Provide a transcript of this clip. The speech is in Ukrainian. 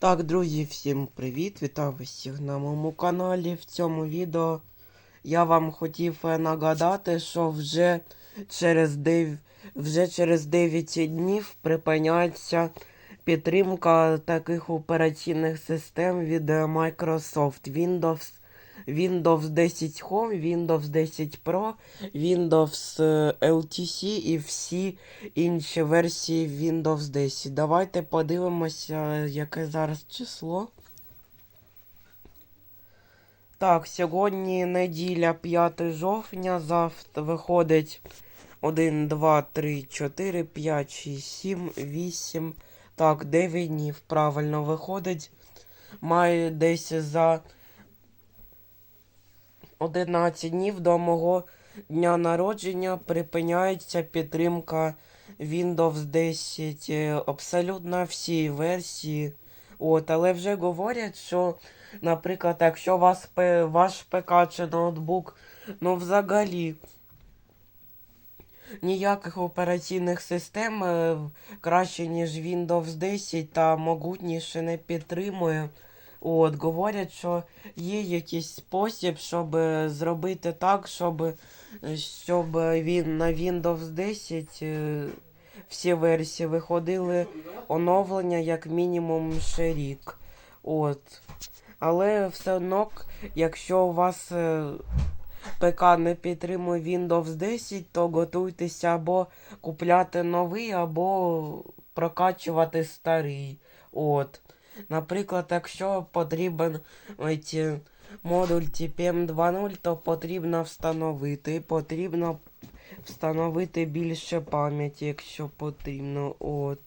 Так, друзі, всім привіт! Вітаю всіх на моєму каналі. В цьому відео я вам хотів е, нагадати, що вже через 9, вже через 9 днів припиняється підтримка таких операційних систем від е, Microsoft Windows, Windows 10 Home, Windows 10 Pro, Windows е, LTC і всі інші версії Windows 10. Давайте подивимося, яке зараз число. Так, сьогодні неділя 5 жовтня. Завтра виходить 1, 2, 3, 4, 5, 6, 7, 8. Так, 9 днів правильно виходить. Має десь за 11 днів до мого дня народження припиняється підтримка Windows 10 е, абсолютно всі версії. От, але вже говорять, що, наприклад, якщо вас ваш ПК чи ноутбук, ну взагалі ніяких операційних систем е, краще, ніж Windows 10 та могутніше не підтримує. От, говорять, що є якийсь спосіб, щоб е, зробити так, щоб, е, щоб він на Windows 10 е, всі версії виходили оновлення як мінімум ще рік. От. Але все одно, якщо у вас ПК не підтримує Windows 10, то готуйтеся або купляти новий, або прокачувати старий. От. Наприклад, якщо потрібен ці, модуль TPM 2.0, то потрібно встановити. Потрібно встановити більше пам'яті, якщо потрібно. От.